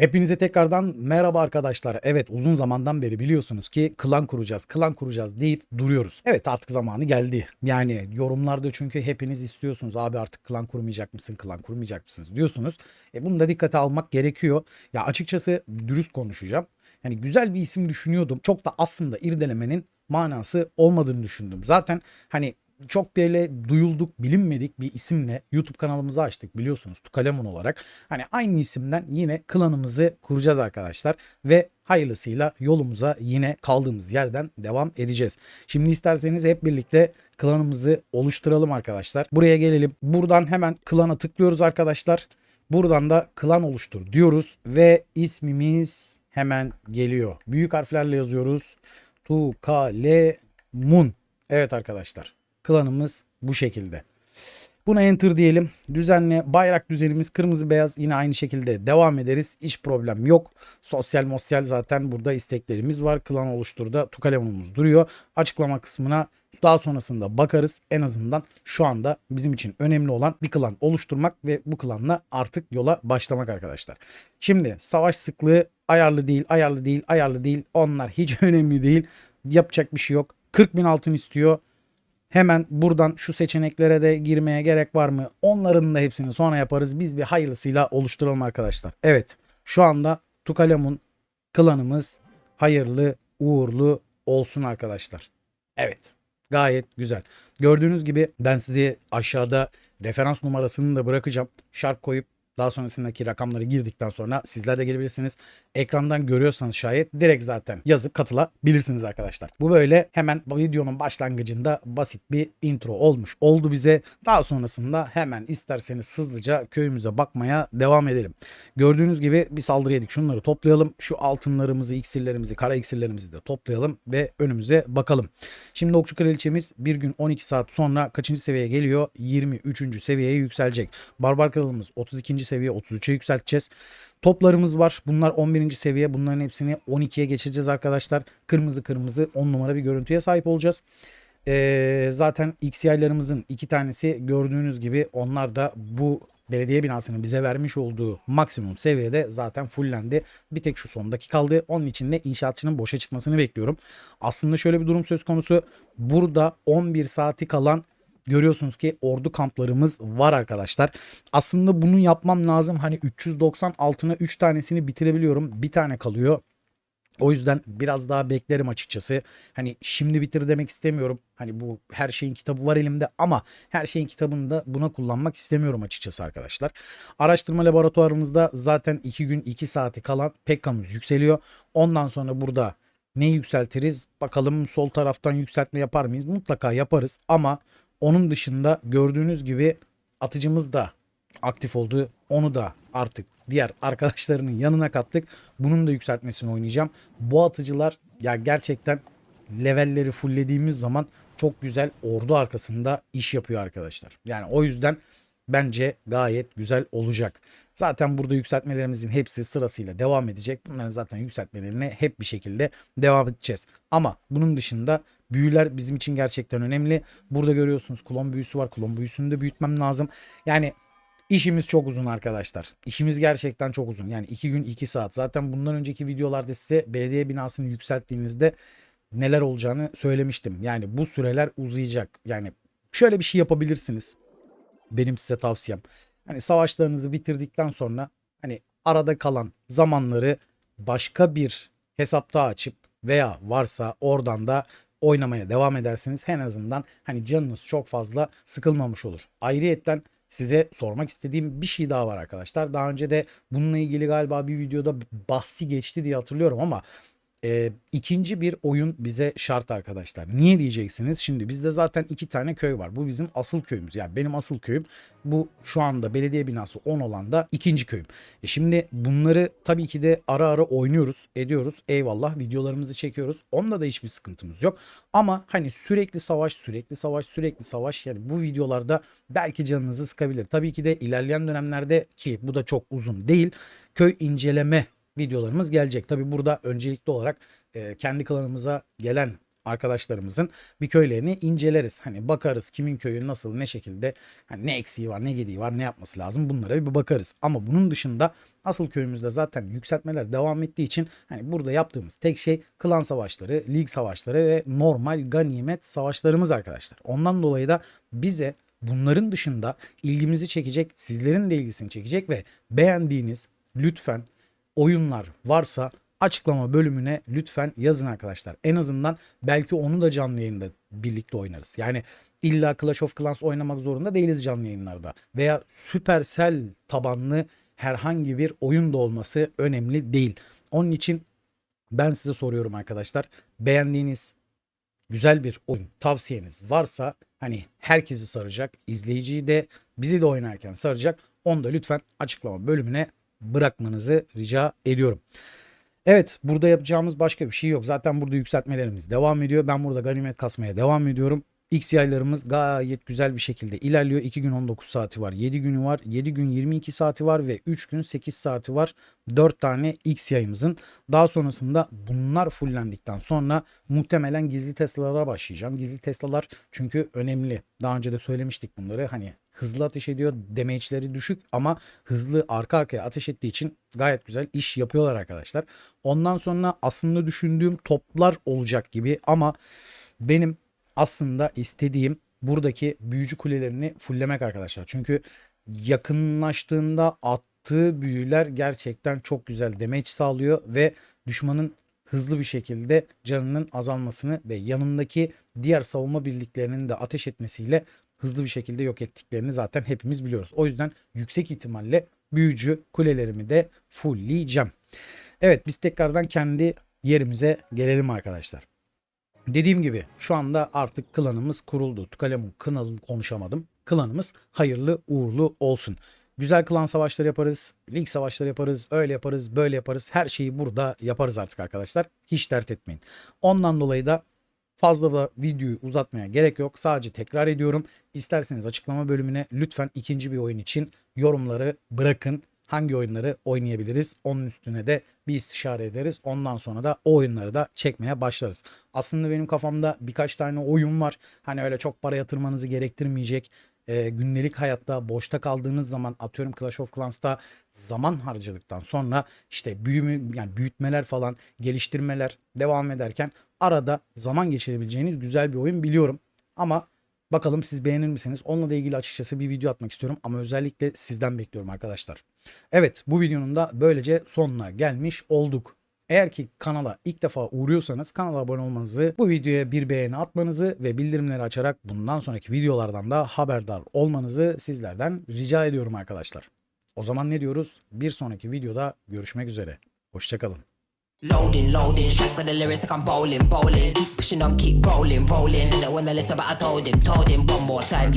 Hepinize tekrardan merhaba arkadaşlar. Evet uzun zamandan beri biliyorsunuz ki klan kuracağız, klan kuracağız deyip duruyoruz. Evet artık zamanı geldi. Yani yorumlarda çünkü hepiniz istiyorsunuz abi artık klan kurmayacak mısın, klan kurmayacak mısınız diyorsunuz. E bunu da dikkate almak gerekiyor. Ya açıkçası dürüst konuşacağım. Yani güzel bir isim düşünüyordum. Çok da aslında irdelemenin manası olmadığını düşündüm. Zaten hani çok böyle duyulduk bilinmedik bir isimle YouTube kanalımızı açtık biliyorsunuz Tukalemon olarak. Hani aynı isimden yine klanımızı kuracağız arkadaşlar ve hayırlısıyla yolumuza yine kaldığımız yerden devam edeceğiz. Şimdi isterseniz hep birlikte klanımızı oluşturalım arkadaşlar. Buraya gelelim. Buradan hemen klana tıklıyoruz arkadaşlar. Buradan da klan oluştur diyoruz ve ismimiz hemen geliyor. Büyük harflerle yazıyoruz. Tukalemun. Evet arkadaşlar. Klanımız bu şekilde. Buna enter diyelim. Düzenle bayrak düzenimiz kırmızı beyaz yine aynı şekilde devam ederiz. Hiç problem yok. Sosyal mosyal zaten burada isteklerimiz var. Klan oluşturda Tukalemon'umuz duruyor. Açıklama kısmına daha sonrasında bakarız. En azından şu anda bizim için önemli olan bir klan oluşturmak ve bu klanla artık yola başlamak arkadaşlar. Şimdi savaş sıklığı ayarlı değil, ayarlı değil, ayarlı değil. Onlar hiç önemli değil. Yapacak bir şey yok. 40 bin altın istiyor. Hemen buradan şu seçeneklere de girmeye gerek var mı? Onların da hepsini sonra yaparız. Biz bir hayırlısıyla oluşturalım arkadaşlar. Evet şu anda Tukalemun klanımız hayırlı uğurlu olsun arkadaşlar. Evet gayet güzel. Gördüğünüz gibi ben size aşağıda referans numarasını da bırakacağım. Şark koyup daha sonrasındaki rakamları girdikten sonra sizler de gelebilirsiniz. Ekrandan görüyorsanız şayet direkt zaten yazıp katılabilirsiniz arkadaşlar. Bu böyle hemen videonun başlangıcında basit bir intro olmuş oldu bize. Daha sonrasında hemen isterseniz hızlıca köyümüze bakmaya devam edelim. Gördüğünüz gibi bir saldırı yedik. Şunları toplayalım. Şu altınlarımızı, iksirlerimizi, kara iksirlerimizi de toplayalım ve önümüze bakalım. Şimdi Okçu Kraliçemiz bir gün 12 saat sonra kaçıncı seviyeye geliyor? 23. seviyeye yükselecek. Barbar Kralımız 32. seviye 33'e yükselteceğiz. Toplarımız var. Bunlar 11. seviye. Bunların hepsini 12'ye geçireceğiz arkadaşlar. Kırmızı kırmızı 10 numara bir görüntüye sahip olacağız. Ee, zaten XY'larımızın iki tanesi gördüğünüz gibi onlar da bu belediye binasının bize vermiş olduğu maksimum seviyede zaten fullendi. Bir tek şu sondaki kaldı. Onun için de inşaatçının boşa çıkmasını bekliyorum. Aslında şöyle bir durum söz konusu. Burada 11 saati kalan görüyorsunuz ki ordu kamplarımız var arkadaşlar. Aslında bunu yapmam lazım. Hani 390 altına 3 tanesini bitirebiliyorum. Bir tane kalıyor. O yüzden biraz daha beklerim açıkçası. Hani şimdi bitir demek istemiyorum. Hani bu her şeyin kitabı var elimde ama her şeyin kitabını da buna kullanmak istemiyorum açıkçası arkadaşlar. Araştırma laboratuvarımızda zaten 2 gün 2 saati kalan Pekka'mız yükseliyor. Ondan sonra burada ne yükseltiriz? Bakalım sol taraftan yükseltme yapar mıyız? Mutlaka yaparız ama onun dışında gördüğünüz gibi atıcımız da aktif oldu. Onu da artık diğer arkadaşlarının yanına kattık. Bunun da yükseltmesini oynayacağım. Bu atıcılar ya gerçekten levelleri fulllediğimiz zaman çok güzel ordu arkasında iş yapıyor arkadaşlar. Yani o yüzden bence gayet güzel olacak. Zaten burada yükseltmelerimizin hepsi sırasıyla devam edecek. Bunların zaten yükseltmelerine hep bir şekilde devam edeceğiz. Ama bunun dışında büyüler bizim için gerçekten önemli. Burada görüyorsunuz klon büyüsü var. Klon büyüsünü de büyütmem lazım. Yani İşimiz çok uzun arkadaşlar. İşimiz gerçekten çok uzun. Yani 2 gün 2 saat. Zaten bundan önceki videolarda size belediye binasını yükselttiğinizde neler olacağını söylemiştim. Yani bu süreler uzayacak. Yani şöyle bir şey yapabilirsiniz. Benim size tavsiyem. Hani savaşlarınızı bitirdikten sonra hani arada kalan zamanları başka bir hesapta açıp veya varsa oradan da oynamaya devam edersiniz. En azından hani canınız çok fazla sıkılmamış olur. Ayrıyetten size sormak istediğim bir şey daha var arkadaşlar. Daha önce de bununla ilgili galiba bir videoda bahsi geçti diye hatırlıyorum ama e, ikinci bir oyun bize şart arkadaşlar. Niye diyeceksiniz? Şimdi bizde zaten iki tane köy var. Bu bizim asıl köyümüz. Yani benim asıl köyüm. Bu şu anda belediye binası 10 olan da ikinci köyüm. E şimdi bunları tabii ki de ara ara oynuyoruz, ediyoruz. Eyvallah videolarımızı çekiyoruz. Onda da hiçbir sıkıntımız yok. Ama hani sürekli savaş, sürekli savaş, sürekli savaş yani bu videolarda belki canınızı sıkabilir. Tabii ki de ilerleyen dönemlerde ki bu da çok uzun değil. Köy inceleme videolarımız gelecek. Tabi burada öncelikli olarak e, kendi klanımıza gelen arkadaşlarımızın bir köylerini inceleriz. Hani bakarız kimin köyü nasıl ne şekilde hani ne eksiği var ne gediği var ne yapması lazım bunlara bir bakarız. Ama bunun dışında asıl köyümüzde zaten yükseltmeler devam ettiği için hani burada yaptığımız tek şey klan savaşları, lig savaşları ve normal ganimet savaşlarımız arkadaşlar. Ondan dolayı da bize bunların dışında ilgimizi çekecek, sizlerin de ilgisini çekecek ve beğendiğiniz lütfen oyunlar varsa açıklama bölümüne lütfen yazın arkadaşlar. En azından belki onu da canlı yayında birlikte oynarız. Yani illa Clash of Clans oynamak zorunda değiliz canlı yayınlarda. Veya Supercell tabanlı herhangi bir oyun da olması önemli değil. Onun için ben size soruyorum arkadaşlar. Beğendiğiniz güzel bir oyun tavsiyeniz varsa hani herkesi saracak, izleyiciyi de bizi de oynarken saracak. Onu da lütfen açıklama bölümüne bırakmanızı rica ediyorum. Evet burada yapacağımız başka bir şey yok. Zaten burada yükseltmelerimiz devam ediyor. Ben burada ganimet kasmaya devam ediyorum. X yaylarımız gayet güzel bir şekilde ilerliyor. 2 gün 19 saati var. 7 günü var. 7 gün 22 saati var ve 3 gün 8 saati var. 4 tane X yayımızın. Daha sonrasında bunlar fullendikten sonra muhtemelen gizli Tesla'lara başlayacağım. Gizli Tesla'lar çünkü önemli. Daha önce de söylemiştik bunları. Hani hızlı ateş ediyor. Damage'leri düşük ama hızlı arka arkaya ateş ettiği için gayet güzel iş yapıyorlar arkadaşlar. Ondan sonra aslında düşündüğüm toplar olacak gibi ama benim aslında istediğim buradaki büyücü kulelerini fulllemek arkadaşlar. Çünkü yakınlaştığında attığı büyüler gerçekten çok güzel damage sağlıyor ve düşmanın hızlı bir şekilde canının azalmasını ve yanındaki diğer savunma birliklerinin de ateş etmesiyle hızlı bir şekilde yok ettiklerini zaten hepimiz biliyoruz. O yüzden yüksek ihtimalle büyücü kulelerimi de fullleyeceğim. Evet biz tekrardan kendi yerimize gelelim arkadaşlar. Dediğim gibi şu anda artık klanımız kuruldu. Tukalemun kanalı konuşamadım. Klanımız hayırlı uğurlu olsun. Güzel klan savaşları yaparız. Lig savaşları yaparız. Öyle yaparız. Böyle yaparız. Her şeyi burada yaparız artık arkadaşlar. Hiç dert etmeyin. Ondan dolayı da fazla da videoyu uzatmaya gerek yok. Sadece tekrar ediyorum. İsterseniz açıklama bölümüne lütfen ikinci bir oyun için yorumları bırakın. Hangi oyunları oynayabiliriz? Onun üstüne de bir istişare ederiz. Ondan sonra da o oyunları da çekmeye başlarız. Aslında benim kafamda birkaç tane oyun var. Hani öyle çok para yatırmanızı gerektirmeyecek. Ee, gündelik hayatta boşta kaldığınız zaman atıyorum Clash of Clans'ta zaman harcadıktan sonra işte büyümü yani büyütmeler falan geliştirmeler devam ederken arada zaman geçirebileceğiniz güzel bir oyun biliyorum. Ama bakalım siz beğenir misiniz? Onunla da ilgili açıkçası bir video atmak istiyorum ama özellikle sizden bekliyorum arkadaşlar. Evet bu videonun da böylece sonuna gelmiş olduk. Eğer ki kanala ilk defa uğruyorsanız kanala abone olmanızı, bu videoya bir beğeni atmanızı ve bildirimleri açarak bundan sonraki videolardan da haberdar olmanızı sizlerden rica ediyorum arkadaşlar. O zaman ne diyoruz? Bir sonraki videoda görüşmek üzere. Hoşçakalın. Loading, loading, straight with the lyrics like I'm bowling, bowling. Keep pushing on, keep rolling, rolling. And when I listen, but I told him, told him one more time.